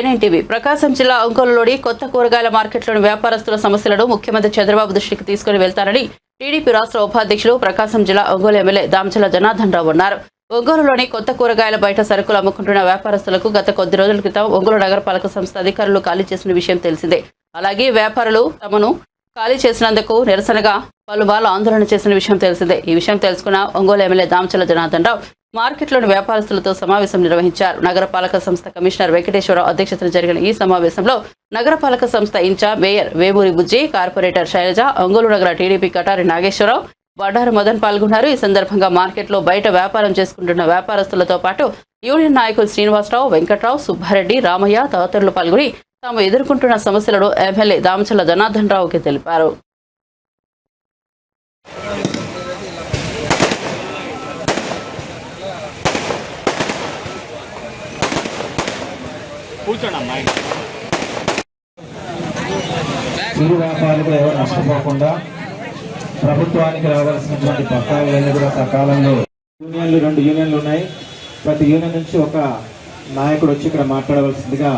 Welcome TV. ప్రకాశం జిల్లా ఒంగోలులోని కొత్త కూరగాయల మార్కెట్లోని వ్యాపారస్తుల సమస్యలను ముఖ్యమంత్రి చంద్రబాబు దృష్టికి తీసుకుని వెళ్తారని టీడీపీ రాష్ట్ర ఉపాధ్యక్షులు ప్రకాశం జిల్లా ఒంగోలు ఎమ్మెల్యే దామచల జనార్దన్ రావు అన్నారు. ఒంగోలులోని కొత్త కూరగాయల బయట సరుకులు అమ్ముకుంటున్న వ్యాపారస్తులకు గత కొద్ది రోజుల క్రితం ఒంగోలు నగరపాలక సంస్థ అధికారులు ఖాళీ చేసిన విషయం తెలిసిందే. అలాగే వ్యాపారులు తమను ఖాళీ చేసినందుకు నిరసనగా పలుమార్లు ఆందోళన చేసిన విషయం తెలిసిందే. ఈ విషయం తెలుసుకున్న ఒంగోలు ఎమ్మెల్యే దామచల జనార్దన్ రావు మార్కెట్లోని వ్యాపారస్తులతో సమావేశం నిర్వహించారు. నగరపాలక సంస్థ కమిషనర్ వెంకటేశ్వరరావు అధ్యక్షతన జరిగిన ఈ సమావేశంలో నగరపాలక సంస్థ incharge mayor Vemuri Bujji corporator Sailaja Ongole నగర టీడీపీ కటారి నాగేశ్వరరావు బండారు మదన్ పాల్గొన్నారు. ఈ సందర్భంగా మార్కెట్లో బయట వ్యాపారం చేసుకుంటున్న వ్యాపారస్తులతో పాటు యూనియన్ నాయకులు శ్రీనివాసరావు వెంకట్రావు సుబ్బారెడ్డి రామయ్య తదితరులు పాల్గొని తాము ఎదుర్కొంటున్న సమస్యలను ఎమ్మెల్యే దామచల్ల జనార్దన్ రావుకి తెలిపారు. చిరు వ్యాపారులు ఎవరు నష్టపోకుండా ప్రభుత్వానికి రావాల్సినటువంటి బకాయిలన్నీ కూడా సకాలంలో యూనియన్లు రెండు యూనియన్లు ఉన్నాయి. ప్రతి యూనియన్ నుంచి ఒక నాయకుడు వచ్చి ఇక్కడ మాట్లాడవలసిందిగా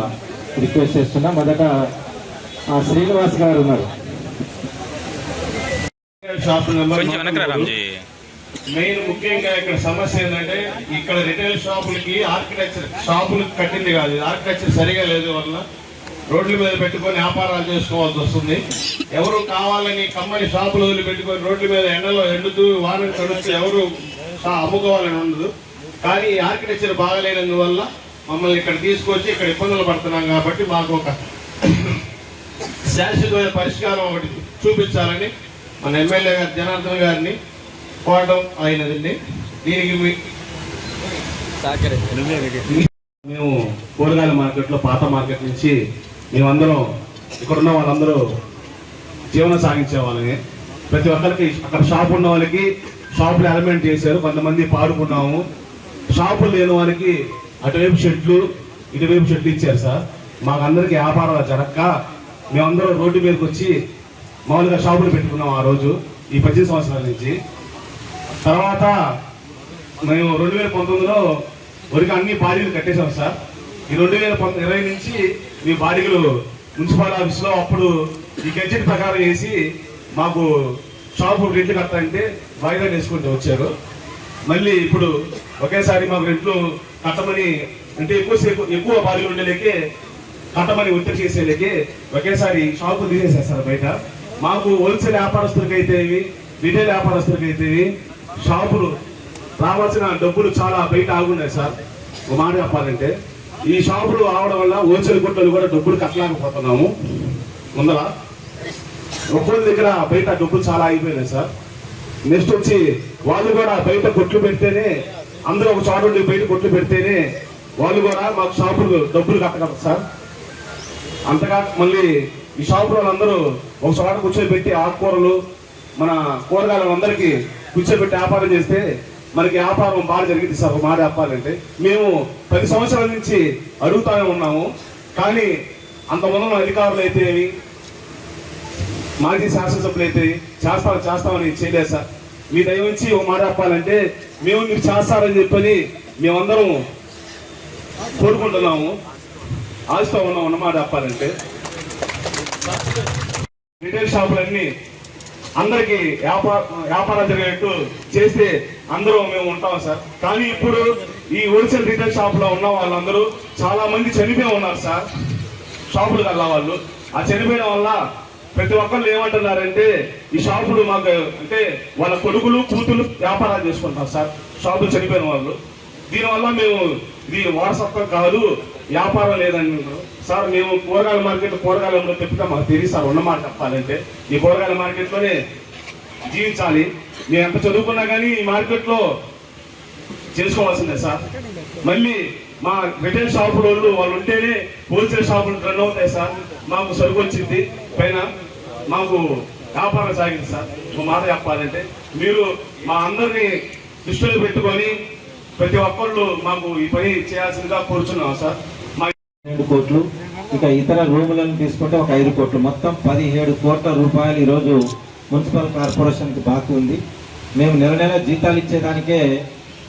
రిక్వెస్ట్ చేస్తున్నా. మొదట ఆ శ్రీనివాస్ గారు ఉన్నారు. షాప్ నెంబర్ మెయిన్ ముఖ్యంగా ఇక్కడ సమస్య ఏంటంటే ఇక్కడ రిటైల్ షాపులకి ఆర్కిటెక్చర్ షాపులు కట్టింది కాదు. ఆర్కిటెక్చర్ సరిగా లేదు వల్ల రోడ్ల మీద పెట్టుకొని వ్యాపారాలు చేసుకోవాల్సి వస్తుంది. ఎవరు కావాలని కమ్మని షాపులు వదిలి పెట్టుకొని రోడ్ల మీద ఎండలో ఎండుతూ వాన తడుస్తూ ఎవరు అమ్ముకోవాలని ఉండదు. కానీ ఆర్కిటెక్చర్ బాగలేనందువల్ల మమ్మల్ని ఇక్కడ తీసుకొచ్చి ఇక్కడ ఇబ్బందులు పడుతున్నాం కాబట్టి మాకు ఒక శాశ్వతమైన పరిష్కారం ఒకటి చూపించాలని మన ఎమ్మెల్యే గారు జనార్దన్ గారిని కోరడం అయినదండి. దీనికి మేము కూరగాయల మార్కెట్లో పాత మార్కెట్ నుంచి మేమందరం ఇక్కడ ఉన్న వాళ్ళందరూ జీవనం సాగించే వాళ్ళని ప్రతి ఒక్కరికి అక్కడ షాప్ ఉన్న వాళ్ళకి షాపులు ఎలిమెంట్ చేశారు. కొంతమంది పాడుకున్నాము షాపులు లేని వారికి అటువైపు షెడ్లు ఇటువైపు షెడ్లు ఇచ్చారు సార్. మాకు అందరికి వ్యాపారాలు జరగక మేమందరం రోడ్డు మీదకి వచ్చి మామూలుగా షాపులు పెట్టుకున్నాం ఆ రోజు ఈ పద్దెనిమిది సంవత్సరాల నుంచి. తర్వాత మేము రెండు వేల పంతొమ్మిదిలో వరకు అన్ని బాడీలు కట్టేశాం సార్. ఈ రెండు వేల ఇరవై నుంచి మీ బాడీలు మున్సిపల్ ఆఫీస్లో అప్పుడు ఈ గెడ్జెట్ ప్రకారం వేసి మాకు షాపు రెంట్లు కట్టాలంటే వాయిదా వేసుకుంటూ వచ్చారు. మళ్ళీ ఇప్పుడు ఒకేసారి మాకు రెంట్లు కట్టమని అంటే ఎక్కువసేపు ఎక్కువ బాడీలు ఉండేలేకే కట్టమని ఒత్తిడి చేసేలేకే ఒకేసారి షాపు తీసేసేస్తారు బయట. మాకు హోల్సేల్ వ్యాపారస్తులకైతే రిటైల్ వ్యాపారస్తులకి షాపులు రావాల్సిన డబ్బులు చాలా బయట ఆగున్నాయి సార్. ఒక మాట చెప్పాలంటే ఈ షాపులు రావడం వల్ల హోల్సేల్ కొట్టలు కూడా డబ్బులు కట్టలేకపోతున్నాము. ముందర ఒక్కొక్క దగ్గర బయట డబ్బులు చాలా ఆగిపోయినాయి సార్. నెక్స్ట్ వచ్చి వాళ్ళు కూడా బయట కొట్లు పెడితేనే అందరూ ఒక చోట ఉండి బయట కొట్లు పెడితేనే వాళ్ళు కూడా మాకు షాపులు డబ్బులు కట్టగలరు సార్. అంతగా మళ్ళీ ఈ షాపులు వాళ్ళందరూ ఒక చోట కూర్చోబెట్టి ఆకుకూరలు మన కూరగాయలు అందరికీ కూర్చోబెట్టి వ్యాపారం చేస్తే మనకి వ్యాపారం బాగా జరిగింది సార్ ఒక మాట చెప్పాలంటే మేము పది సంవత్సరాల నుంచి అడుగుతానే ఉన్నాము. కానీ అంతమంది అధికారులు అయితే మాజీ శాసనసభ్యులు అయితే చేస్తాం చేస్తామని చేయలేదు సార్. మీ దయ నుంచి ఒక మాట చెప్పాలంటే మేము మీరు చేస్తారని చెప్పని మేమందరం కోరుకుంటున్నాము. ఆశతో ఉన్నాం అన్నమాట చెప్పాలంటే రిటైల్ షాపులన్నీ అందరికి వ్యాపార వ్యాపారం జరిగేట్టు చేస్తే అందరూ మేము ఉంటాం సార్. కానీ ఇప్పుడు ఈ హోల్సేల్ రిటైల్ షాప్లో ఉన్న వాళ్ళందరూ చాలా మంది చనిపోయి ఉన్నారు సార్. షాపులు కల్లా వాళ్ళు. ఆ చనిపోయిన వల్ల ప్రతి ఒక్కళ్ళు ఏమంటున్నారంటే ఈ షాపులు మాకు అంటే వాళ్ళ కొడుకులు కూతులు వ్యాపారాలు చేసుకుంటారు సార్. షాపులు చనిపోయిన వాళ్ళు. దీనివల్ల మేము ఇది వారసత్వం కాదు వ్యాపారం లేదని సార్ మేము కూరగాయల మార్కెట్ కూరగాయలలో తిప్పుతా మాకు తెలియదు సార్ ఉన్నమాట చెప్పాలంటే. ఈ కూరగాయల మార్కెట్లోనే జీవించాలి. మేము ఎంత చదువుకున్నా కానీ ఈ మార్కెట్లో చేసుకోవాల్సిందే సార్. మళ్ళీ మా రిటైల్ షాపుల వాళ్ళు వాళ్ళు ఉంటేనే హోల్సేల్ షాపులు రన్ అవుతాయి సార్. మాకు సరుకు వచ్చింది. పైన మాకు వ్యాపారం సాగింది సార్. ఒక మాట చెప్పాలంటే మీరు మా అందరినీ దృష్టిలో పెట్టుకొని ప్రతి ఒక్కళ్ళు మాకు ఈ పని చేయాల్సిందిగా కోరుచున్నాం సార్. మా రెండు కోట్లు. ఇక ఇతర రూములను తీసుకుంటే ఒక ఐదు కోట్లు. మొత్తం పదిహేడు కోట్ల రూపాయలు ఈరోజు మున్సిపల్ కార్పొరేషన్కి బాకీ ఉంది. మేము నెల నెల జీతాలు ఇచ్చేదానికే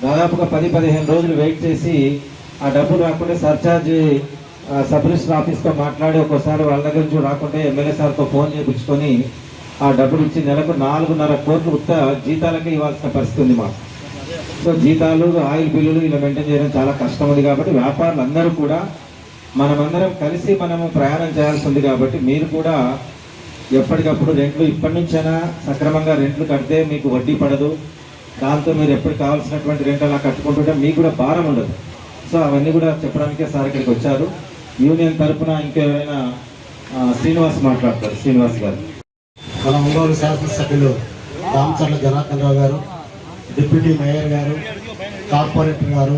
దాదాపుగా పది పదిహేను రోజులు వెయిట్ చేసి ఆ డబ్బు రాకుండా సర్ఛార్జ్ ఆ, సబ్ రిజిస్టర్ ఆఫీస్తో మాట్లాడి ఒక్కోసారి వాళ్ళ దగ్గర నుంచి రాకుండా ఎమ్మెల్యే సార్తో ఫోన్ చేయించుకొని ఆ డబ్బులు ఇచ్చి నెలకు నాలుగున్నర కోట్లు ఉత్త జీతాలకే ఇవ్వాల్సిన పరిస్థితి ఉంది మాకు. సో జీతాలు ఆయిల్ బిల్లులు ఇలా మెయింటైన్ చేయడం చాలా కష్టం ఉంది కాబట్టి వ్యాపారులు అందరూ కూడా మనమందరం కలిసి మనము ప్రయాణం చేయాల్సి ఉంది కాబట్టి మీరు కూడా ఎప్పటికప్పుడు రెంట్లు ఇప్పటి నుంచైనా సక్రమంగా రెంట్లు కడితే మీకు వడ్డీ పడదు. దాంతో మీరు ఎప్పుడు కావాల్సినటువంటి రెంట్ అలా కట్టుకుంటుంటే మీకు కూడా భారం ఉండదు. సో అవన్నీ కూడా చెప్పడానికే సార్ ఇక్కడికి వచ్చారు. యూనియన్ తరఫున ఇంకెవరైనా శ్రీనివాస్ మాట్లాడతారు. శ్రీనివాస్ గారు. మన ఒంగోలు శాసనసభ్యులు రామచర్ల జనార్దన్ రావు గారు డిప్యూటీ మేయర్ గారు కార్పొరేటర్ గారు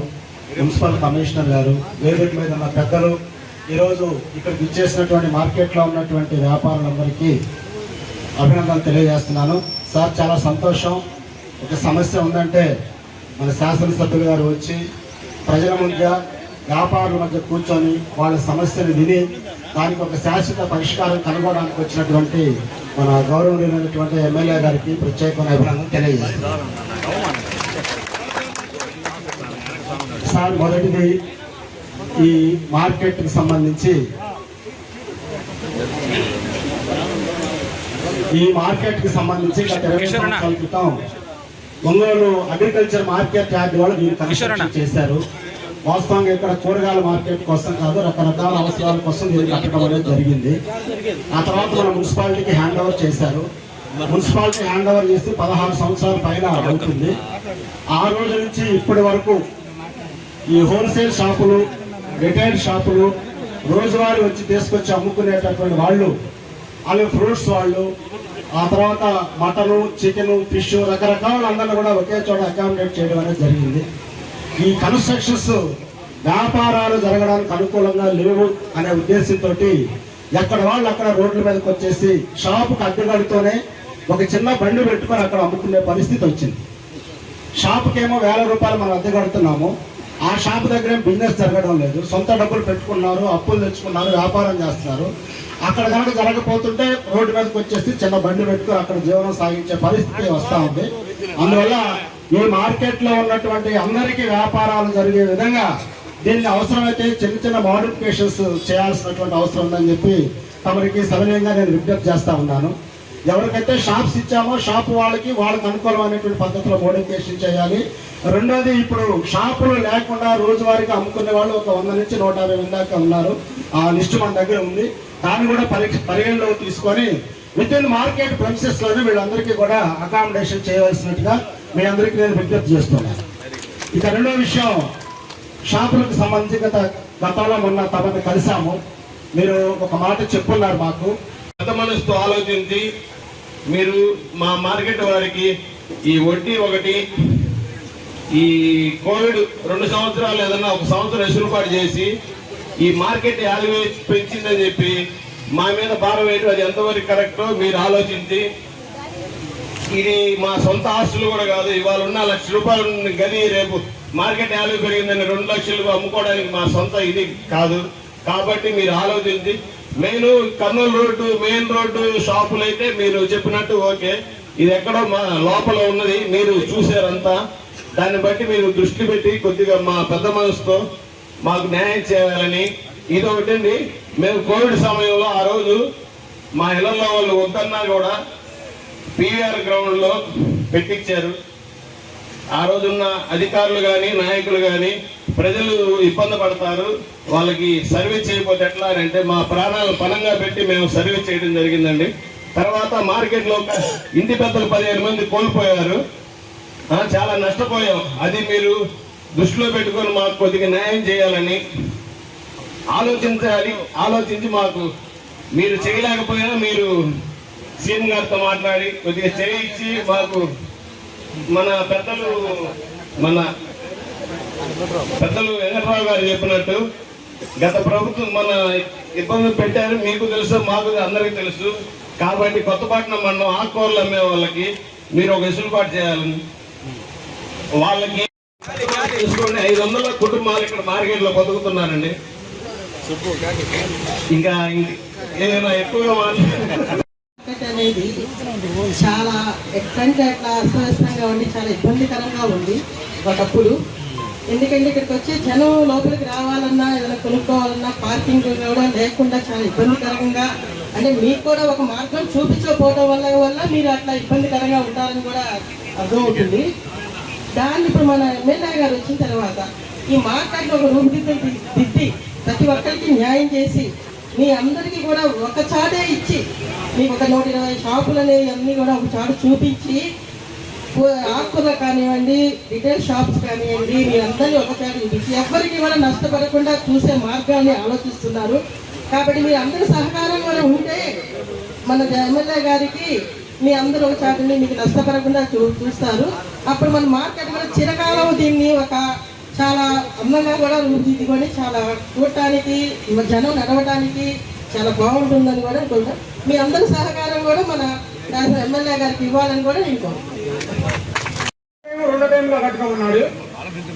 మున్సిపల్ కమిషనర్ గారు వేదిక మీద ఉన్న పెద్దలు ఈరోజు ఇక్కడికి ఇచ్చేసినటువంటి మార్కెట్లో ఉన్నటువంటి వ్యాపారులందరికీ అభినందనలు తెలియజేస్తున్నాను. సార్ చాలా సంతోషం. ఒక సమస్య ఉందంటే మన శాసనసభ్యులు గారు వచ్చి ప్రజల మధ్య వ్యాపారుల మధ్య కూర్చొని వాళ్ళ సమస్యను విని దానికి ఒక శాశ్వత పరిష్కారం కనుగొనడానికి వచ్చినటువంటి మన గౌరవనీయులైనటువంటి ఎమ్మెల్యే గారికి ప్రత్యేకమైన అభినందన తెలియజేస్తున్నాను. సార్ మొదటిది ఈ మార్కెట్కి సంబంధించి. ఈ మార్కెట్కి సంబంధించి గత ఇరవై సంవత్సరాల క్రితం ఒంగోలు అగ్రికల్చర్ మార్కెట్ యార్డ్ వాళ్ళు దీన్ని కన్స్ట్రక్షన్ చేశారు. వాస్తవంగా ఇక్కడ కూరగాయల మార్కెట్ కోసం కాదు రకరకాల అవసరాల కోసం దీన్ని కట్టడం అనేది జరిగింది. ఆ తర్వాత మన మున్సిపాలిటీకి హ్యాండ్ ఓవర్ చేశారు. మున్సిపాలిటీ హ్యాండ్ ఓవర్ చేసి పదహారు సంవత్సరాల పైన అవుతుంది. ఆ రోజు నుంచి ఇప్పటి వరకు ఈ హోల్సేల్ షాపులు రిటైల్ షాపులు రోజువారీ వచ్చి తీసుకొచ్చి అమ్ముకునేటటువంటి వాళ్ళు అలాగే ఫ్రూట్స్ వాళ్ళు ఆ తర్వాత మటను చికెన్ ఫిష్ రకరకాల అందరిని కూడా ఒకే చోట అకామిడేట్ చేయడం అనేది జరిగింది. ఈ కన్స్ట్రక్షన్స్ వ్యాపారాలు జరగడానికి అనుకూలంగా లేవు అనే ఉద్దేశంతో ఎక్కడ వాళ్ళు అక్కడ రోడ్ల మీదకి వచ్చేసి షాపుకి అడ్డుగడితోనే ఒక చిన్న బండి పెట్టుకొని అక్కడ అమ్ముకునే పరిస్థితి వచ్చింది. షాపుకేమో వేల రూపాయలు మనం అద్దె కడుతున్నాము. ఆ షాప్ దగ్గర బిజినెస్ జరగడం లేదు. సొంత డబ్బులు పెట్టుకున్నారు అప్పులు తెచ్చుకున్నారు వ్యాపారం చేస్తున్నారు. అక్కడ కనుక జరగపోతుంటే రోడ్డు మీదకి వచ్చేసి చిన్న బండి పెట్టుకుని అక్కడ జీవనం సాగించే పరిస్థితి వస్తూ ఉంది. అందువల్ల ఈ మార్కెట్లో ఉన్నటువంటి అందరికీ వ్యాపారాలు జరిగే విధంగా దీన్ని అవసరమైతే చిన్న చిన్న మాడిఫికేషన్స్ చేయాల్సినటువంటి అవసరం ఉందని చెప్పి తమరికి సవినయంగా నేను విజ్ఞప్తి చేస్తూ ఉన్నాను. ఎవరికైతే షాప్స్ ఇచ్చామో షాప్ వాళ్ళకి వాళ్ళకి అనుకూలమైనటువంటి పద్ధతిలో మోడిఫికేషన్ చేయాలి. రెండోది ఇప్పుడు షాపులు లేకుండా రోజువారీగా అమ్ముకునే వాళ్ళు ఒక వంద నుంచి నూట యాభై మంది దాకా ఉన్నారు. ఆ లిస్టు మన దగ్గర ఉంది. దాన్ని కూడా పరీక్ష పరిగణలో తీసుకొని విత్ ఇన్ మార్కెట్ ప్రెమిసెస్లోనే వీళ్ళందరికీ కూడా అకామిడేషన్ చేయవలసినట్టుగా మీ అందరికీ నేను విజ్ఞప్తి చేస్తున్నాను. ఇక రెండో విషయం షాపులకు సంబంధించి గత గతంలో మొన్న తమను కలిసాము. మీరు ఒక మాట చెప్పున్నారు మాకు. పెద్ద మనసుతో ఆలోచించి మీరు మా మార్కెట్ వారికి ఈ వడ్డీ ఒకటి ఈ కోవిడ్ రెండు సంవత్సరాలు ఏదన్నా ఒక సంవత్సరం ఎసులుపాటు చేసి ఈ మార్కెట్ యాలువే పెంచిందని చెప్పి మా మీద భారం వేయడం అది ఎంతవరకు కరెక్టో మీరు ఆలోచించి ఇది మా సొంత ఆస్తులు కూడా కాదు ఇవాళ ఉన్న లక్ష రూపాయలు గది రేపు మార్కెట్ యాలువ పెరిగిందని రెండు లక్షలు అమ్ముకోవడానికి మా సొంత ఇది కాదు. కాబట్టి మీరు ఆలోచించి main Kurnool road main road షాపులు అయితే మీరు చెప్పినట్టు ఓకే. ఇది ఎక్కడో మా లోపల ఉన్నది మీరు చూసారంతా దాన్ని బట్టి మీరు దృష్టి పెట్టి కొద్దిగా మా పెద్ద మనసుతో మాకు న్యాయం చేయాలని ఇది ఒకటండి మేము కోవిడ్ సమయంలో ఆ రోజు మా ఇళ్ళలో వాళ్ళు వద్దన్నా కూడా పీఆర్ గ్రౌండ్లో పెట్టించారు. ఆ రోజున్న అధికారులు కానీ నాయకులు కానీ ప్రజలు ఇబ్బంది పడతారు. వాళ్ళకి సర్వీస్ చేయకపోతే ఎట్లా అని అంటే మా ప్రాణాలు పనంగా పెట్టి మేము సర్వీస్ చేయడం జరిగిందండి. తర్వాత మార్కెట్లో ఇంటి పెద్దలు పదిహేను మంది కోల్పోయారు. చాలా నష్టపోయాం. అది మీరు దృష్టిలో పెట్టుకొని మాకు కొద్దిగా న్యాయం చేయాలని ఆలోచించాలి ఆలోచించి మాకు మీరు చేయలేకపోయినా మీరు సీఎం గారితో మాట్లాడి కొద్దిగా చేయించి మాకు మన పెద్దలు మన పెద్దలు వెంకటరావు గారు చెప్పినట్టు గత ప్రభుత్వం మన ఇబ్బంది పెట్టారు. మీకు తెలుసు మాకు అందరికీ తెలుసు. కాబట్టి కొత్తపట్నం మండలం ఆకుకూరలు అమ్మే వాళ్ళకి మీరు ఒక వెసులుబాటు చేయాలని. వాళ్ళకి తీసుకోండి ఐదు వందల కుటుంబాలు ఇక్కడ మార్కెట్లో బతుకుతున్నారండి ఇంకా ఏదైనా ఎక్కువగా మాట్లాడి. మార్కెట్ అనేది చాలా ఎక్కడంటే అట్లా అస్తవ్యస్తంగా ఉండి చాలా ఇబ్బందికరంగా ఉంది ఒకప్పుడు. ఎందుకంటే ఇక్కడికి వచ్చి జనం లోపలికి రావాలన్నా ఏదైనా కొనుక్కోవాలన్నా పార్కింగ్ కూడా లేకుండా చాలా ఇబ్బందికరంగా అంటే మీకు కూడా ఒక మార్గం చూపించకపోవడం వల్ల వల్ల మీరు అట్లా ఇబ్బందికరంగా ఉంటారని కూడా అర్థమవుతుంది దాన్ని ఇప్పుడు మన ఎమ్మెల్యే గారు వచ్చిన తర్వాత ఈ మార్కెట్లో ఒక రూపుదిద్దులు దిద్ది ప్రతి ఒక్కరికి న్యాయం చేసి మీ అందరికీ కూడా ఒక చాటే ఇచ్చి మీకు ఒక నూట ఇరవై షాపులు అనేవి అన్నీ కూడా ఒక చాటు చూపించి కూ- ఆకుకూర కానివ్వండి రిటైల్ షాప్స్ కానివ్వండి మీరందరినీ ఒక చాటు చూపించి ఎవరికి కూడా నష్టపడకుండా చూసే మార్గాన్ని ఆలోచిస్తున్నారు. కాబట్టి మీరు అందరి సహకారం కూడా ఉంటే మన ఎమ్మెల్యే గారికి మీ అందరూ ఒక చాటుని మీకు నష్టపడకుండా చూ చూస్తారు. అప్పుడు మన మార్కెట్ కూడా చిరకాలం దీన్ని ఒక చాలా అందంగా కూడా రూపుదిద్దుకొని చాలా చూడటానికి జనం నడవటానికి చాలా బాగుంటుందని కూడా అనుకుంటాం మీ అందరి సహకారం కూడా మన ఎమ్మెల్యే గారికి ఇవ్వాలని కూడా నేను కోరుకుంటున్నాను. రెండో టైంలో కట్టుకోమన్నాడు.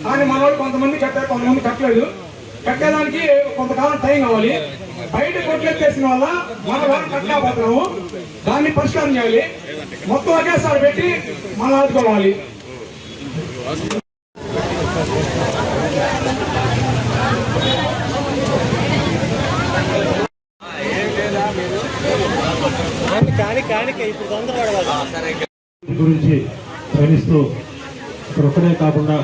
కానీ మన వాళ్ళు కొంతమంది కట్టారు కొంతమంది కట్టలేదు. కట్టేదానికి కొంతకాలం టైం కావాలి. బయట కొట్లెత్తేసిన వల్ల మన వాళ్ళు కట్టలేకపోతున్నాము దాన్ని పరిష్కారం చేయాలి. మొత్తం ఒకేసారి పెట్టి మనం ఆదుకోవాలి. గురించి ప్రయాణిస్తూ ఇక్కడ ఒక్కడే కాకుండా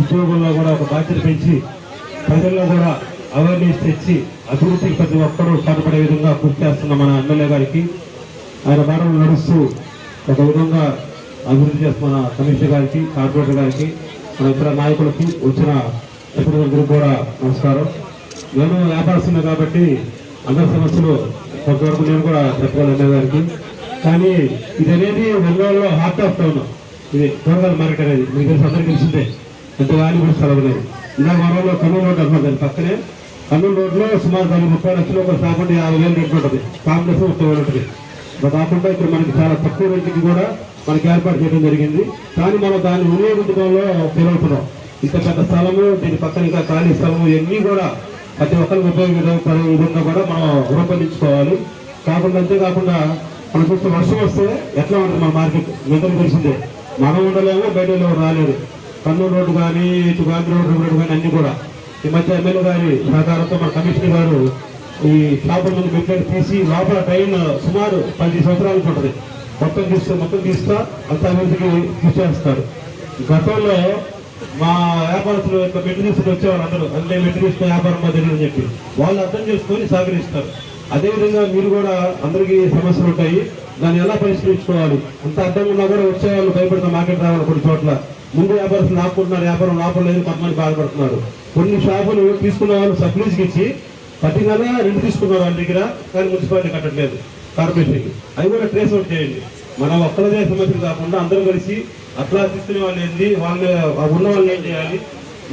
ఉద్యోగుల్లో కూడా ఒక బాధ్యత పెంచి ప్రజల్లో కూడా అవేర్నెస్ తెచ్చి అభివృద్ధికి ప్రతి ఒక్కరూ పాటుపడే విధంగా కృషి చేస్తున్న మన ఎమ్మెల్యే గారికి ఆయన మార్గం నడుస్తూ ఒక విధంగా అభివృద్ధి చేస్తున్న కమిషనర్ గారికి కార్పొరేటర్ గారికి మన ఇతర నాయకులకి వచ్చిన ప్రతినిధులందరూ కూడా నమస్కారం. నేను వ్యాపారస్తున్నా కాబట్టి అందరి సమస్యలు కొంతవరకు నేను కూడా చెప్పగలను ఎమ్మెల్యే గారికి. కానీ ఇది అనేది ఒంగోలులో హార్ట్ ఆఫ్ టౌన్ ఇది కూరగాయల మార్కెట్ అనేది. మీకు తెలిసి అందరికీ తెలిసిందే. ఎంత వాల్యూ కూడా స్థలం లేదు ఇందాక మనలో కర్నూలు రోడ్ అంటున్నారు దాని పక్కనే. కర్నూలు రోడ్లో సుమారు దాని ముప్పై లక్షలు ఒక సాపండి యాభై వేలు రేటు ఉంటుంది. కాంగ్రెస్ ముప్పై వేలు ఉంటుంది. కాకుండా ఇక్కడ మనకి చాలా తక్కువ రేటుకి కూడా మనకి ఏర్పాటు చేయడం జరిగింది. కానీ మనం దాన్ని వినియోగించడంలో తెలియవుతున్నాం ఇంత పెద్ద స్థలము దీని పక్కన ఇంకా ఖాళీ స్థలము ఇవన్నీ కూడా ప్రతి ఒక్కరికి ఉపయోగించడం విధంగా కూడా మనం రూపొందించుకోవాలి. కాకుండా అంతేకాకుండా మనం చూస్తే వర్షం వస్తే ఎట్లా ఉంటుంది మన మార్కెట్? మీ తెలిసిందే. మనం ఉండలేము బయట రాలేదు ఎవరు కర్నూలు రోడ్డు కానీ ఇటు గాంధీ రోడ్డు రోడ్డు కానీ అన్ని కూడా. ఈ మధ్య ఎమ్మెల్యే గారి సహకారంతో మన కమిషనర్ గారు ఈ షాపుల ముందు మెట్లెట్ తీసి లోపల ట్రైన్ సుమారు పది సంవత్సరాలకు ఉంటుంది. మొత్తం తీస్తే మొత్తం తీస్తా అంత అభివృద్ధికి తీసేస్తారు చేస్తారు. గతంలో మా వ్యాపారస్తులు యొక్క మెట్టు తీసుకుని వచ్చేవారు అందరూ. అంటే మెట్టు తీసుకుని వ్యాపారం మా తెలియదని చెప్పి. వాళ్ళు అర్థం చేసుకొని సహకరిస్తారు. అదేవిధంగా మీరు కూడా అందరికీ సమస్యలు ఉంటాయి. దాన్ని ఎలా పరిష్కరించుకోవాలి? అంత అర్థం ఉన్నా కూడా వచ్చే వాళ్ళు భయపడుతున్న మార్కెట్ రావాలి కొన్ని చోట్ల. ముందు వ్యాపారస్తులు ఆపుకుంటున్నారు వ్యాపారం లాభం కొంతమంది బాధపడుతున్నారు. కొన్ని షాపులు తీసుకున్న వాళ్ళు సప్లీస్కి ఇచ్చి ప్రతి నెల రెండు తీసుకున్నారు వాళ్ళ దగ్గర కానీ మున్సిపాలిటీ కట్టట్లేదు. కార్పొరేషన్కి అవి కూడా ట్రేస్ అవుట్ చేయండి. మనం ఒక్కరిదే సమస్యలు కాకుండా అందరూ కలిసి అట్లా తీసుకునే వాళ్ళు ఏంటి వాళ్ళు ఉన్న వాళ్ళు ఏం చేయాలి?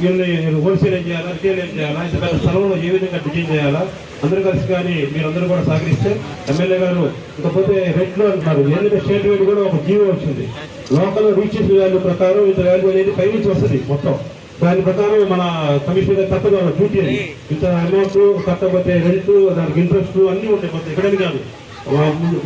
వీళ్ళని హోల్సేల్ ఏం చేయాలా? రిటైల్ ఏం చేయాలా? ఇంత పెద్ద స్థలంలో ఏ విధంగా డిజైన్ చేయాలా? అందరూ కలిసి కానీ మీరందరూ కూడా సహకరిస్తే ఎమ్మెల్యే గారు ఇకపోతే రేట్లు అంటున్నారు. ఎందుకంటే స్టేట్ వైడ్ కూడా ఒక జీవో వచ్చింది. లోకల్ రీచెస్ వాల్యూ ప్రకారం ఇంత వాల్యూ అనేది పై నుంచి వస్తుంది మొత్తం. దాని ప్రకారం మన కమిషనర్ తప్పదు డ్యూటీ అని ఇంత అమౌంట్ కట్టకపోతే రెంట్ దానికి ఇంట్రెస్ట్ అన్నీ ఉంటాయి మొత్తం. ఎక్కడని కాదు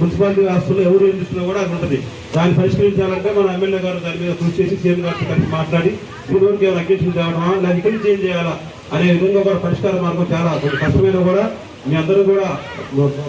మున్సిపాలిటీ ఆస్తులు ఎవరు ఏం చూస్తున్నా కూడా అక్కడ ఉంటుంది. దాన్ని పరిష్కరించాలంటే మన ఎమ్మెల్యే గారు దాని మీద కృషి చేసి సీఎం గారితో కలిసి మాట్లాడి దీని వరకు ఏమైనా అగ్రేషన్ తేవడమా లేదా ఇక్కడి నుంచి ఏం చేయాలా అనే విధంగా కూడా పరిష్కార మార్గం చాలా కొంచెం కష్టమైన కూడా మీ అందరూ కూడా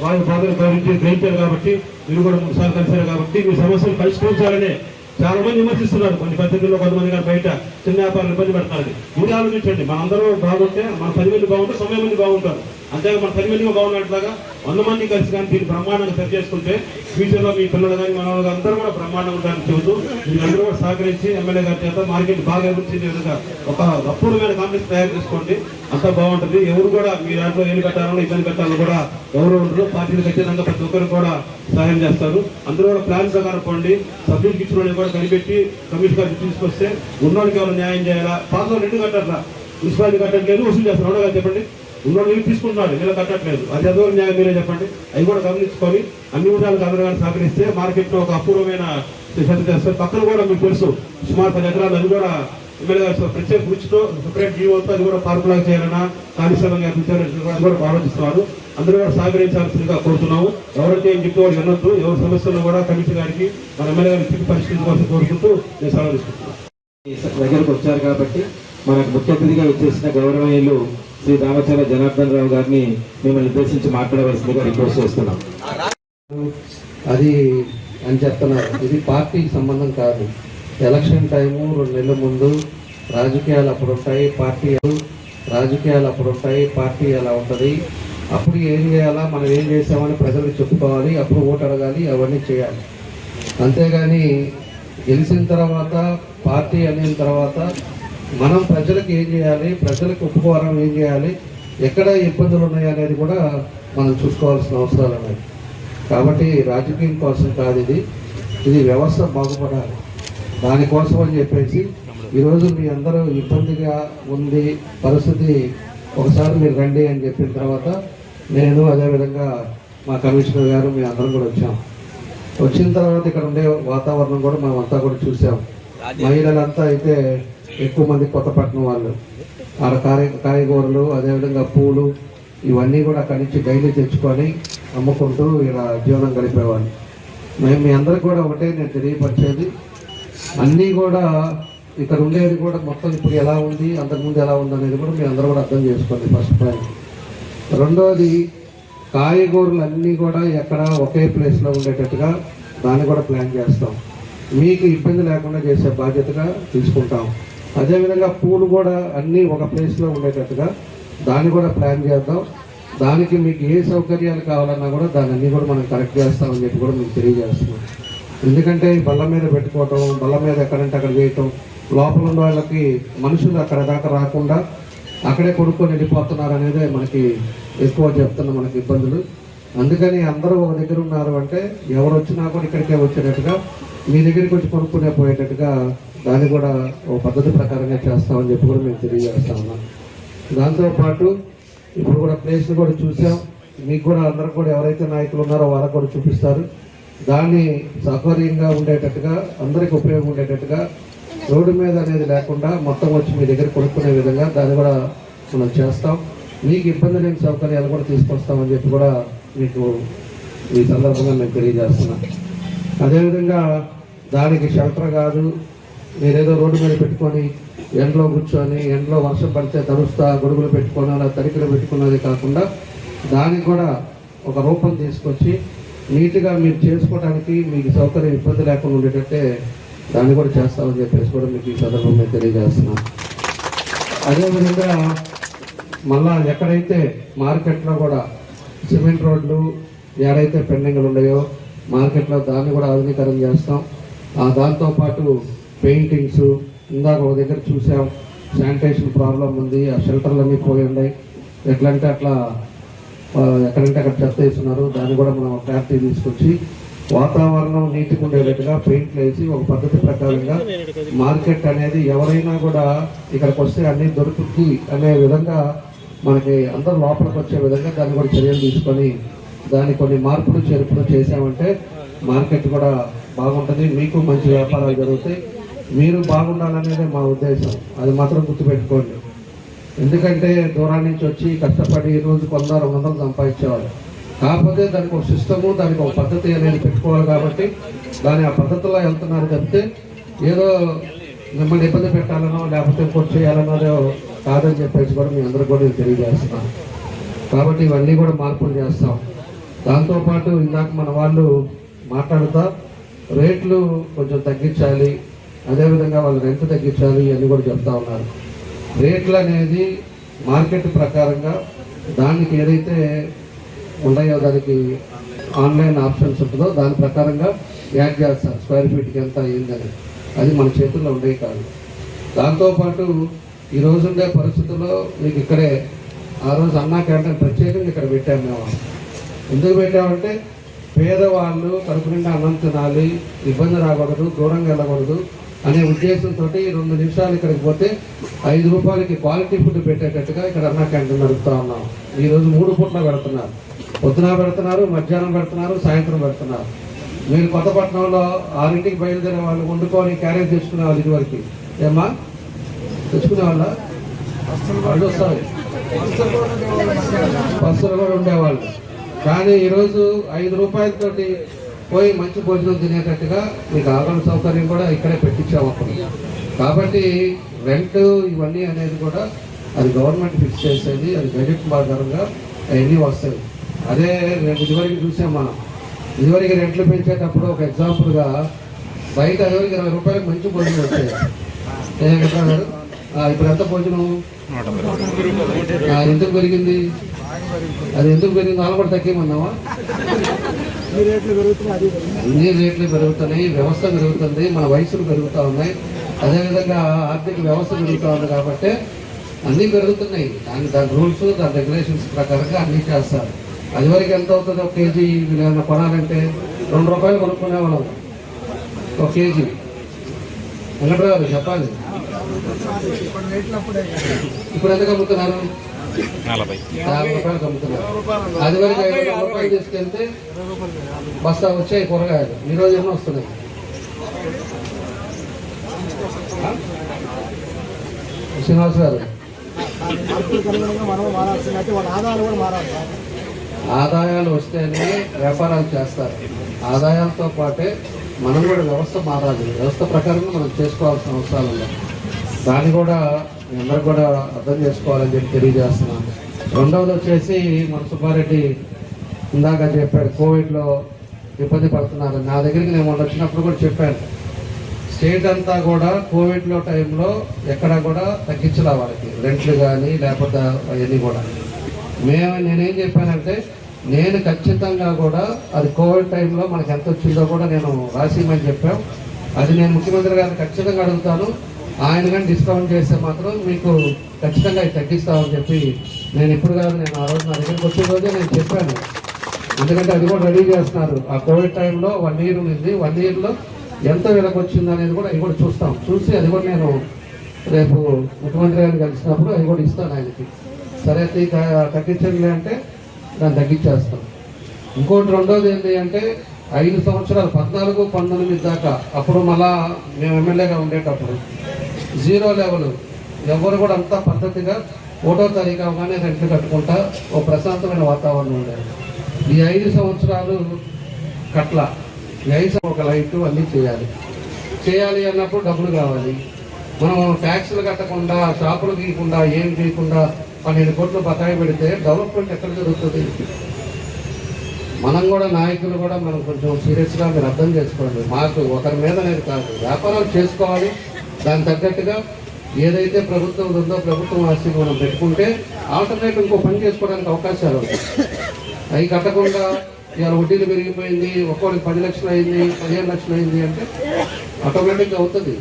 వాళ్ళ బాధలు గ్రహించి గ్రహించారు కాబట్టి మీరు కూడా మూడు కలిశారు కాబట్టి మీ సమస్యలు పరిష్కరించాలనే చాలా మంది విమర్శిస్తున్నారు. కొన్ని పద్ధతుల్లో కొంతమంది గారు బయట చిన్న వ్యాపారులు ఇబ్బంది పెడతారని. మీరు ఆలోచించండి. మనందరూ బాగుంటే మన పది మంది బాగుంటే తొమ్మిది మంది బాగుంటారు. అంతేగా మన పది మంది బాగున్నట్లాగా వంద మంది కలిసి కానీ దీన్ని బ్రహ్మాండంగా సెట్ చేసుకుంటే ఫ్యూచర్లో మీ పిల్లలు కానీ మన వాళ్ళు అందరూ కూడా బ్రహ్మాండంగా ఉంటారని చెబుతూ మీరందరూ కూడా సహకరించి ఎమ్మెల్యే గారి చేత మార్కెట్ బాగా అభివృద్ధి విధంగా ఒక అపూర్వమైన కాంప్లెక్స్ తయారు చేసుకోండి. అంతా బాగుంటుంది. ఎవరు కూడా మీ దాంట్లో ఏం పెట్టాలో ఇబ్బంది పెట్టాలో కూడా ఎవరు ఉండరు. పార్టీలు ఖచ్చితంగా ప్రతి ఒక్కరు కూడా సహాయం చేస్తారు. అందరూ కూడా ప్లాన్ ప్రకారం పోండి. సభ్యులకి ఇచ్చిన కూడా కనిపెట్టి కమిషన్ గారికి తీసుకొస్తే ఉన్నోళ్ళకి ఎవరు న్యాయం చేయాలా? పాత రెండు కట్టారా మున్సిపాలిటీ కట్టట్లేదు వసూలు చేస్తారు? అవునా చెప్పండి. ఉన్నోళ్ళు వీళ్ళు తీసుకుంటున్నారు కట్టట్లేదు. అది అదో న్యాయం మీరే చెప్పండి. అవి కూడా గమనించుకొని అన్ని విధాలకు అందరూ సహకరిస్తే మార్కెట్లో ఒక అపూర్వమైన శ్రద్ధ చేస్తారు పక్కన కూడా మీకు తెలుసు సుమారు పది ఎకరాలు అది కూడా ఎమ్మెల్యే గారు ప్రత్యేక దృష్టితో సెపరేట్ జీవోతో అది కూడా పార్కులా చేయాలన్నా కాళేశ్వరంగా అది కూడా ఆలోచిస్తున్నారు అందరూ కూడా సహకరించాల్సిందిగా కోరుతున్నాము. ఎవరైతే ఏం చెప్తే వాళ్ళు వినొద్దు. ఎవరి సమస్యలను కూడా కమిటీ గారికి మన ఎమ్మెల్యే గారికి తిరిగి పరిష్కరించుకోవాల్సి కోరుకుంటూ నేను సెలవు తీసుకుంటున్నాను. దగ్గరకు వచ్చారు కాబట్టి మనకు ముఖ్య అతిథిగా వచ్చేసిన గౌరవనీయులు శ్రీ రామచంద్ర జనార్దన్ రావు గారిని మిమ్మల్ని ఉద్దేశించి మాట్లాడవలసిందిగా రిక్వెస్ట్ చేస్తున్నాం. అది అని చెప్తున్నారు. ఇది పార్టీకి సంబంధం కాదు. ఎలక్షన్ టైము రెండు నెలల ముందు రాజకీయాలు అప్పుడు ఉంటాయి పార్టీ రాజకీయాలు అప్పుడు ఉంటాయి పార్టీ ఎలా ఉంటుంది అప్పుడు ఏం చేయాలా మనం ఏం చేసామని ప్రజలకు చెప్పుకోవాలి అప్పుడు ఓటు అడగాలి అవన్నీ చేయాలి. అంతేగాని గెలిచిన తర్వాత పార్టీ అనిన తర్వాత మనం ప్రజలకు ఏం చేయాలి? ప్రజలకు ఉపకారం ఏం చేయాలి? ఎక్కడ ఇబ్బందులు ఉన్నాయి అనేది కూడా మనం చూసుకోవాల్సిన అవసరాలు ఉన్నాయి. కాబట్టి రాజకీయం కోసం కాదు ఇది. ఇది వ్యవస్థ బాగుపడాలి. దానికోసం అని చెప్పేసి ఈరోజు మీ అందరూ ఇబ్బందిగా ఉంది పరిస్థితి ఒకసారి మీరు రండి అని చెప్పిన తర్వాత నేను అదేవిధంగా మా కమిషనర్ గారు మీ అందరం కూడా వచ్చాం. వచ్చిన తర్వాత ఇక్కడ ఉండే వాతావరణం కూడా మనం అంతా కూడా చూసాం. మహిళలంతా అయితే ఎక్కువ మంది కొత్తపట్నం వాళ్ళు. ఆడ కాయ కాయగూరలు అదేవిధంగా పూలు ఇవన్నీ కూడా అక్కడి నుంచి డైలీ తెచ్చుకొని అమ్ముకుంటూ ఇలా జీవనం గడిపేవాళ్ళు. మేము మీ అందరికి కూడా ఒకటే నేను తెలియపరిచేది. అన్నీ కూడా ఇక్కడ ఉండేది కూడా మొత్తం ఇప్పుడు ఎలా ఉంది అంతకుముందు ఎలా ఉంది అనేది కూడా మీ అందరూ కూడా అర్థం చేసుకోండి ఫస్ట్ పాయింట్. రెండోది కాయగూరలు అన్నీ కూడా ఎక్కడ ఒకే ప్లేస్లో ఉండేటట్టుగా దాన్ని కూడా ప్లాన్ చేస్తాం. మీకు ఇబ్బంది లేకుండా చేసే బాధ్యతగా తీసుకుంటాం. అదేవిధంగా పూలు కూడా అన్నీ ఒక ప్లేస్లో ఉండేటట్టుగా దాన్ని కూడా ప్లాన్ చేద్దాం. దానికి మీకు ఏ సౌకర్యాలు కావాలన్నా కూడా దాన్ని అన్నీ కూడా మనం కరెక్ట్ చేస్తామని చెప్పి కూడా మీకు తెలియజేస్తున్నాం. ఎందుకంటే బల్ల మీద పెట్టుకోవటం బల్ల మీద ఎక్కడంటే అక్కడ వేయటం లోపల ఉన్న వాళ్ళకి మనుషులు అక్కడ దాకా రాకుండా అక్కడే కొనుక్కొని వెళ్ళిపోతున్నారు అనేది మనకి ఎక్కువ చెప్తున్న మనకి ఇబ్బందులు. అందుకని అందరూ ఒక దగ్గర ఉన్నారు అంటే ఎవరు వచ్చినా కూడా ఇక్కడికే వచ్చేటట్టుగా మీ దగ్గరికి వచ్చి కొనుక్కునే పోయేటట్టుగా దాన్ని కూడా ఓ పద్ధతి ప్రకారంగా చేస్తామని చెప్పి కూడా మేము తెలియజేస్తా ఉన్నాం. దాంతోపాటు ఇప్పుడు కూడా ప్లేస్ని కూడా చూసాం. మీకు కూడా అందరూ కూడా ఎవరైతే నాయకులు ఉన్నారో వాళ్ళకు కూడా చూపిస్తారు. దాన్ని సౌకర్యంగా ఉండేటట్టుగా అందరికి ఉపయోగం ఉండేటట్టుగా రోడ్డు మీద అనేది లేకుండా మొత్తం వచ్చి మీ దగ్గర కొనుక్కునే విధంగా దాన్ని కూడా మనం చేస్తాం. మీకు ఇబ్బంది లేని సౌకర్యాలు కూడా తీసుకొస్తామని చెప్పి కూడా మీకు ఈ సందర్భంగా మేము తెలియజేస్తున్నాం. అదేవిధంగా దానికి షెల్టర్ కాదు మీరేదో రోడ్డు మీద పెట్టుకొని ఎండలో కూర్చొని ఎండలో వర్షం పడితే తరుస్తా గొడుగులు పెట్టుకొని అలా తడికలు పెట్టుకున్నది కాకుండా దానికి కూడా ఒక రూపం తీసుకొచ్చి నీట్గా మీరు చేసుకోవడానికి మీకు సౌకర్యం ఇబ్బంది లేకుండా ఉండేటట్టే దాన్ని కూడా చేస్తామని చెప్పేసి కూడా మీకు ఈ సందర్భంగా తెలియజేస్తున్నాం. అదేవిధంగా మళ్ళా ఎక్కడైతే మార్కెట్లో కూడా సిమెంట్ రోడ్లు ఏడైతే పెండింగ్లు ఉన్నాయో మార్కెట్లో దాన్ని కూడా ఆధునీకరణ చేస్తాం. ఆ దాంతోపాటు పెయింటింగ్స్ ఇందాక ఒక దగ్గర చూసాం. శానిటేషన్ ప్రాబ్లం ఉంది ఆ షెల్టర్లు అన్నీ పోయి ఉన్నాయి. ఎట్లంటే అట్లా ఎక్కడంటే అక్కడ చెత్త వేస్తున్నారు. దాన్ని కూడా మనం క్లారిటీ తీసుకొచ్చి వాతావరణం నీటిగా ఉండేటట్టుగా పెయింట్లు వేసి ఒక పద్ధతి ప్రకారంగా మార్కెట్ అనేది ఎవరైనా కూడా ఇక్కడికి వస్తే అన్ని దొరుకుతుంది అనే విధంగా మనకి అందరూ లోపలికి వచ్చే విధంగా దాన్ని కూడా చర్యలు తీసుకొని దాన్ని కొన్ని మార్పులు చేర్పులు చేసామంటే మార్కెట్ కూడా బాగుంటుంది. మీకు మంచి వ్యాపారాలు జరుగుతాయి. మీరు బాగుండాలనేదే మా ఉద్దేశం. అది మాత్రం గుర్తుపెట్టుకోండి. ఎందుకంటే దూరం నుంచి వచ్చి కష్టపడి ఈ రోజు కొంద రెండు వందలు సంపాదించేవాళ్ళు కాకపోతే దానికి ఒక సిస్టము దానికి ఒక పద్ధతి అనేది పెట్టుకోవాలి కాబట్టి దాని ఆ పద్ధతిలో వెళ్తున్నారు తప్పితే ఏదో మిమ్మల్ని ఇబ్బంది పెట్టాలనో లేకపోతే ఇంకోటి చేయాలన్నదో కాదని చెప్పేసి కూడా మీ అందరూ కూడా నేను తెలియజేస్తున్నాను. కాబట్టి ఇవన్నీ కూడా మార్పులు చేస్తాం. దాంతోపాటు ఇందాక మన వాళ్ళు మాట్లాడుతా రేట్లు కొంచెం తగ్గించాలి అదేవిధంగా వాళ్ళు రెంట్ తగ్గించాలి ఇవన్నీ కూడా చెప్తా ఉన్నారు. రేట్లు అనేది మార్కెట్ ప్రకారంగా దానికి ఏదైతే ఉన్నాయో దానికి ఆన్లైన్ ఆప్షన్స్ ఉంటుందో దాని ప్రకారంగా యాడ్ చేస్తారు. స్క్వేర్ ఫీట్కి ఎంత అయ్యిందని అది మన చేతుల్లో ఉండేవి కాదు. దాంతోపాటు ఈ రోజుండే పరిస్థితుల్లో మీకు ఇక్కడే ఆ రోజు అన్నా క్యాంటీన్ ప్రత్యేకంగా ఇక్కడ పెట్టాము మేము. ఎందుకు పెట్టామంటే పేదవాళ్ళు కడుపు నిండా అన్నం తినాలి ఇబ్బంది రాకూడదు దూరంగా వెళ్ళకూడదు అనే ఉద్దేశంతో రెండు నిమిషాలు ఇక్కడికి పోతే ఐదు రూపాయలకి క్వాలిటీ ఫుడ్ పెట్టేటట్టుగా ఇక్కడ అన్న క్యాంటీన్ నడుపుతా ఉన్నాం. ఈరోజు మూడు పూట్ల పెడుతున్నారు. పొద్దున పెడుతున్నారు మధ్యాహ్నం పెడుతున్నారు సాయంత్రం పెడుతున్నారు. మీరు కొత్తపట్నంలో ఆరింటికి బయలుదేరే వాళ్ళు వండుకొని క్యారేజ్ తెచ్చుకునే వాళ్ళు ఇదివరకు. ఏమ్మా? తెచ్చుకునే వాళ్ళ? వాళ్ళు వస్తారు. బస్సులు కూడా ఉండేవాళ్ళు. కానీ ఈరోజు ఐదు రూపాయలతోటి పోయి మంచి భోజనం తినేటట్టుగా మీకు ఆహారం సౌకర్యం కూడా ఇక్కడే పెట్టించాము అప్పుడు. కాబట్టి రెంట్ ఇవన్నీ అనేది కూడా అది గవర్నమెంట్ ఫిక్స్ చేసేది అది బడ్జెట్ ప్రకారంగా అవన్నీ వస్తాయి. అదే రెండు ఇదివరకు చూసాం మనం. ఇదివరకు రెంట్లు పెంచేటప్పుడు ఒక ఎగ్జాంపుల్గా బయట ఇదివరకు ఇరవై రూపాయలకు మంచి భోజనం వచ్చాయి ఇప్పుడు ఎంత భోజనం? ఎందుకు పెరిగింది? అది ఎందుకు పెరిగింది? వాళ్ళు కూడా తగ్గిమన్నావా అన్ని రేట్లు పెరుగుతున్నాయి వ్యవస్థ పెరుగుతుంది మన వయసులు పెరుగుతూ ఉన్నాయి. అదేవిధంగా ఆర్థిక వ్యవస్థ పెరుగుతూ ఉంది కాబట్టి అన్నీ పెరుగుతున్నాయి. దాని దాని రూల్స్ దాని రెగ్యులేషన్స్ ప్రకారంగా అన్నీ చేస్తారు. అది వరకు ఎంత అవుతుంది ఒక కేజీ ఏమైనా కొనాలంటే రెండు రూపాయలు కొనుక్కునే వాళ్ళం ఒక కేజీ. వెంకట్రావు చెప్పాలి. ఇప్పుడు ఎంత అమ్ముతున్నారు? యాభై అమ్ముతున్నారు అది వరకు ఐదు రూపాయలు తీసుకెళ్తే బస్తా వచ్చాయి కూరగాయలు. ఈ రోజు ఎన్నో వస్తున్నాయి? శ్రీనివాస్ గారు. ఆదాయాలు వస్తేనే వ్యాపారాలు చేస్తారు. ఆదాయాలతో పాటే మనం కూడా వ్యవస్థ మారాలి. వ్యవస్థ ప్రకారంగా మనం చేసుకోవాల్సిన అవసరాలు ఉన్నాయి. దాన్ని కూడా మీ అందరూ కూడా అర్థం చేసుకోవాలని చెప్పి తెలియజేస్తున్నాను. రెండవది వచ్చేసి మన సుబ్బారెడ్డి ఇందాక చెప్పాడు కోవిడ్లో ఇబ్బంది పడుతున్నారు. నా దగ్గరికి నేను మొన్న వచ్చినప్పుడు కూడా చెప్పాను. స్టేట్ అంతా కూడా కోవిడ్లో టైంలో ఎక్కడ కూడా తగ్గించలే వాళ్ళకి. రెంట్లు కానీ లేకపోతే అవన్నీ కూడా. మేము నేనేం చెప్పానంటే నేను ఖచ్చితంగా కూడా అది కోవిడ్ టైంలో మనకి ఎంత వచ్చిందో కూడా నేను రాసిమని చెప్పాం. అది నేను ముఖ్యమంత్రి గారిని ఖచ్చితంగా అడుగుతాను. ఆయన కానీ డిస్కౌంట్ చేస్తే మాత్రం మీకు ఖచ్చితంగా తగ్గిస్తామని చెప్పి నేను ఇప్పుడు కాదు నేను ఆ రోజు నా దగ్గరికి వచ్చే రోజే నేను చెప్పాను. ఎందుకంటే అది కూడా రెడీ చేస్తున్నారు. ఆ కోవిడ్ టైంలో వన్ ఇయర్ ఉంది. వన్ ఇయర్లో ఎంత వీళ్ళకి వచ్చింది అనేది కూడా అది కూడా చూస్తాం. చూసి అది కూడా నేను రేపు ముఖ్యమంత్రి గారిని కలిసినప్పుడు అది కూడా ఇస్తాను ఆయనకి. సరే అయితే తగ్గించండి అంటే దాన్ని తగ్గించేస్తాం. ఇంకోటి రెండోది ఏంటి అంటే ఐదు సంవత్సరాలు పద్నాలుగు పంతొమ్మిది దాకా. అప్పుడు మళ్ళా మేము ఎమ్మెల్యేగా ఉండేటప్పుడు జీరో లెవెల్. ఎవరు కూడా అంతా పద్ధతిగా ఒకటో తారీఖు అవగానే రెంట్లు కట్టుకుంటా ఓ ప్రశాంతమైన వాతావరణం ఉండేది. ఈ ఐదు సంవత్సరాలు కట్ల. ఈ ఐదు ఒక లైట్ అన్నీ చేయాలి. చేయాలి అన్నప్పుడు డబ్బులు కావాలి. మనం ట్యాక్సులు కట్టకుండా షాపులు గీయకుండా ఏం చేయకుండా పన్నెండు కోట్లు బకాయి పెడితే డెవలప్మెంట్ ఎక్కడ జరుగుతుంది? మనం కూడా నాయకులు కూడా మనం కొంచెం సీరియస్గా మీరు అర్థం చేసుకోండి. మాకు ఒకరి మీద అనేది కాదు. వ్యాపారాలు చేసుకోవాలి. దానికి తగ్గట్టుగా ఏదైతే ప్రభుత్వం ఉందో ప్రభుత్వం ఆస్తిని మనం పెట్టుకుంటే ఆల్టర్నేట్ ఇంకో పని చేసుకోవడానికి అవకాశాలు ఉంటాయి. అవి కట్టకుండా ఇవాళ వడ్డీలు పెరిగిపోయింది ఒక్కోడికి పది లక్షలు అయింది పదిహేను లక్షలు అయింది అంటే ఆటోమేటిక్గా అవుతుంది.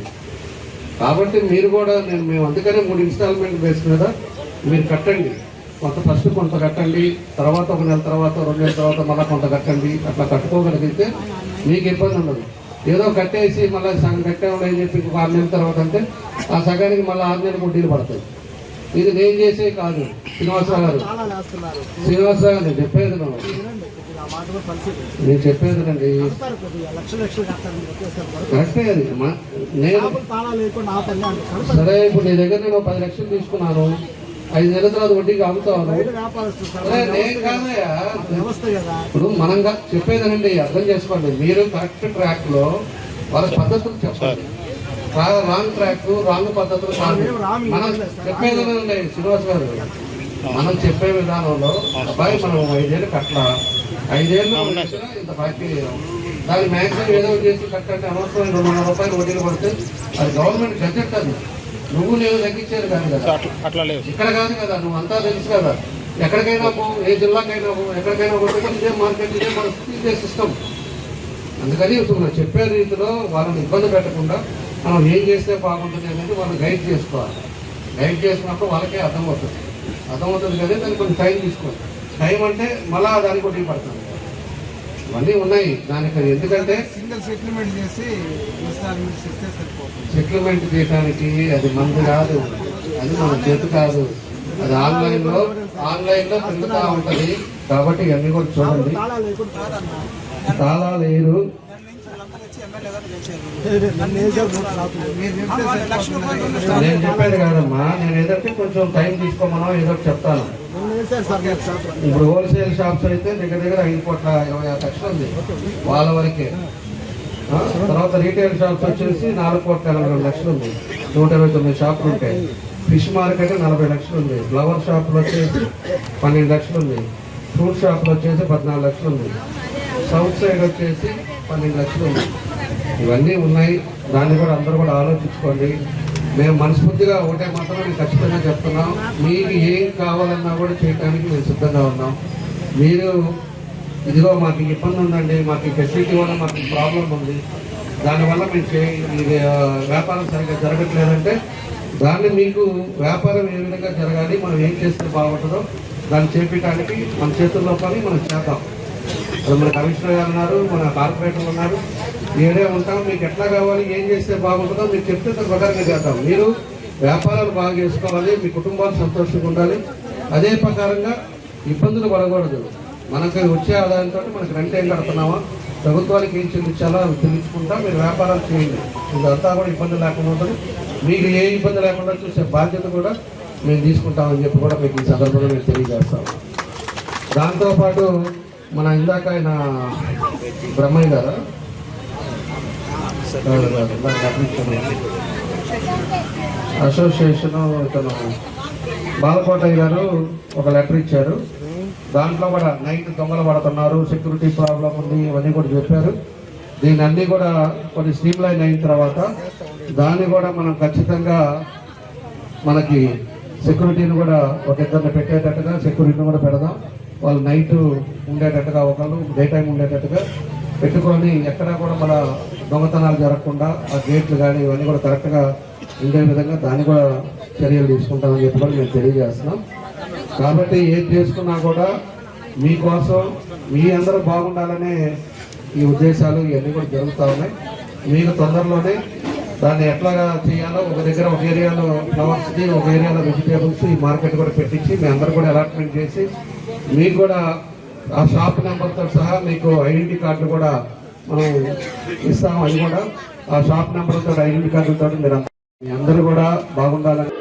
కాబట్టి మీరు కూడా నేను మేము అందుకనే మూడు ఇన్స్టాల్మెంట్ బేస్ మీద మీరు కట్టండి. కొంత ఫస్ట్ కొంత కట్టండి తర్వాత ఒక నెల తర్వాత రెండు నెలల తర్వాత మళ్ళీ కొంత కట్టండి అట్లా కట్టుకోగలిగితే మీకు ఇబ్బంది ఉండదు. ఏదో కట్టేసి మళ్ళీ సగం కట్టేవాళ్ళు అని చెప్పి ఇంకొక ఆరు నెలల తర్వాత అంటే ఆ సగానికి మళ్ళీ ఆరు నెలలు వడ్డీలు పడతాయి. ఇది నేను చేసే కాదు శ్రీనివాసరావు గారు. శ్రీనివాసరావు గారు నేను చెప్పేది. నేను చెప్పేది అండి కరెక్టే అది. మా- నేను సరే ఇప్పుడు నీ దగ్గర నేను పది లక్షలు తీసుకున్నాను. ఐదు నెలల తర్వాత వడ్డీకి నేను కాదయ్యా ఇప్పుడు మనం చెప్పేదేనండి అర్థం చేసుకోండి. మీరు కరెక్ట్ ట్రాక్లో వాళ్ళ పద్ధతులు చెప్పండి. రాంగ్ ట్రాక్ రాంగ్ పద్ధతులు కాదు. మనం చెప్పేదేనండి శ్రీనివాస్ గారు. మనం చెప్పే విధానంలో అబ్బాయి మనం ఐదేళ్ళు కట్ల ఐదేళ్ళు ఇంత బాకీ. దాని మ్యాక్సిమం ఏదో చేసి కట్టండి అనవసరమైన రెండు వందల రూపాయలు వడ్డీలు పడితే అది గవర్నమెంట్ బడ్జెట్ అది. నువ్వు నేను తగ్గించేది కాదు కదా. ఇక్కడ కాదు కదా నువ్వు అంతా తెలుసు కదా. ఎక్కడికైనా పో ఏ జిల్లాకైనా పో ఎక్కడికైనా పోతే ఇదే మార్కెట్ ఇదే పరిస్థితి ఇదే సిస్టమ్ అందుకని ఇప్పుడు చెప్పే రీతిలో వాళ్ళని ఇబ్బంది పెట్టకుండా మనం ఏం చేస్తే బాగుంటుంది అనేది వాళ్ళని గైడ్ చేసుకోవాలి. గైడ్ చేసినప్పుడు వాళ్ళకే అర్థమవుతుంది. అర్థమవుతుంది కానీ దానికి కొంచెం టైం తీసుకోవాలి టైం అంటే మళ్ళా దానికి ఒకటి పడుతుంది. ఇవన్నీ ఉన్నాయి. దానికి ఎందుకంటే సింగిల్ సెటిల్మెంట్ చేసి సెటిల్మెంట్ చేయడానికి అది మంది కాదు. అది మన చేతి కాదు. అది ఆన్లైన్లో ఆన్లైన్లో పెరుగుతా ఉంటది. కాబట్టి ఇవన్నీ కూడా చూడండి. చాలా లేరు నేను చెప్పేది కాదమ్మా. నేను ఏదంటే కొంచెం టైం తీసుకోమనో ఏదో చెప్తాను. ఇప్పుడు హోల్సేల్ షాప్స్ అయితే దగ్గర దగ్గర ఐదు కోట్ల ఇరవై ఆరు లక్షలు ఉంది వాళ్ళ వరకే. తర్వాత రీటైల్ షాప్స్ వచ్చేసి నాలుగు కోట్ల ఎనభై రెండు లక్షలు ఉంది. నూట ఇరవై తొమ్మిది షాపులు ఉంటాయి. ఫిష్ మార్కెట్ నలభై లక్షలు ఉంది. ఫ్లవర్ షాపులు వచ్చేసి పన్నెండు లక్షలు ఉంది. ఫ్రూట్ షాపులు వచ్చేసి పద్నాలుగు లక్షలు ఉంది. సౌత్ సైడ్ వచ్చేసి పన్నెండు లక్షలు ఉంది. ఇవన్నీ ఉన్నాయి. దాన్ని కూడా అందరూ కూడా ఆలోచించుకోండి. మేము మనస్ఫూర్తిగా ఒకటే మాత్రం మేము ఖచ్చితంగా చెప్తున్నాం. మీకు ఏం కావాలన్నా కూడా చేయడానికి మేము సిద్ధంగా ఉన్నాం. మీరు ఇదిగో మాకు ఇబ్బంది ఉందండి మాకు ఫెసిలిటీ వల్ల మాకు ప్రాబ్లం ఉంది. దానివల్ల మేము చే ఇది వ్యాపారం సరిగ్గా జరగట్లేదంటే దాన్ని మీకు వ్యాపారం ఏ విధంగా జరగాలి మనం ఏం చేస్తే బాగుంటుందో దాన్ని చేపించడానికి మన చేతుల్లో పని మనం చేద్దాం. మన కమిషనర్ గారు ఉన్నారు మన కార్పొరేటర్లు ఉన్నారు. ఏడే ఉంటాం మీకు ఎట్లా కావాలి ఏం చేస్తే బాగుంటుందో మీకు చెప్తే ప్రకారంగా చేద్దాం మీరు వ్యాపారాలు బాగా చేసుకోవాలి మీ కుటుంబాలు సంతోషంగా ఉండాలి. అదే ప్రకారంగా ఇబ్బందులు పడకూడదు. మనకు వచ్చే ఆదాయంతో మనకి రెంట్ ఏం కడుతున్నామా ప్రభుత్వానికి ఏం చెల్లించాలో అవి చెల్లించుకుంటా మీరు వ్యాపారాలు చేయండి. ఇదంతా కూడా ఇబ్బంది లేకుండా ఉంటుంది. మీకు ఏ ఇబ్బంది లేకుండా చూసే బాధ్యత కూడా మేము తీసుకుంటామని చెప్పి కూడా మీకు ఈ సందర్భంగా మేము తెలియజేస్తాము దాంతోపాటు మన ఇందాక ఆయన బ్రహ్మయ్య గారా అసోసియేషన్ ఇతను బాలకోటయ్య గారు ఒక లెటర్ ఇచ్చారు. దాంట్లో కూడా నైట్ దొంగలు పడుతున్నారు సెక్యూరిటీ ప్రాబ్లం ఉంది ఇవన్నీ కూడా చెప్పారు. దీని అన్నీ కూడా కొన్ని స్ట్రీమ్ లైన్ అయిన తర్వాత దాన్ని కూడా మనం ఖచ్చితంగా మనకి సెక్యూరిటీని కూడా ఒక ఇద్దరిని పెట్టేటట్టుగా సెక్యూరిటీని కూడా పెడదాం. వాళ్ళు నైట్ ఉండేటట్టుగా ఒకళ్ళు డే టైం ఉండేటట్టుగా పెట్టుకొని ఎక్కడా కూడా మన దొంగతనాలు జరగకుండా ఆ గేట్లు కానీ ఇవన్నీ కూడా కరెక్ట్గా ఉండే విధంగా దాన్ని కూడా చర్యలు తీసుకుంటామని చెప్పి కూడా మేము తెలియజేస్తున్నాం. కాబట్టి ఏది చేసుకున్నా కూడా మీకోసం మీ అందరూ బాగుండాలనే ఈ ఉద్దేశాలు ఇవన్నీ కూడా జరుగుతూ ఉన్నాయి. మీకు తొందరలోనే దాన్ని ఎట్లాగా చేయాలో ఒక దగ్గర ఒక ఏరియాలో ఫ్లవర్స్కి ఒక ఏరియాలో వెజిటేబుల్స్ ఈ మార్కెట్ కూడా పెట్టించి మీ అందరూ కూడా అలాట్మెంట్ చేసి మీకు కూడా ఆ షాప్ నెంబర్తో సహా మీకు ఐడెంటిటీ కార్డు కూడా మనం ఇస్తాం. అది కూడా ఆ షాప్ నెంబర్తో ఐడెంటిటీ కార్డుతో మీరు అందరూ కూడా బాగుండాలని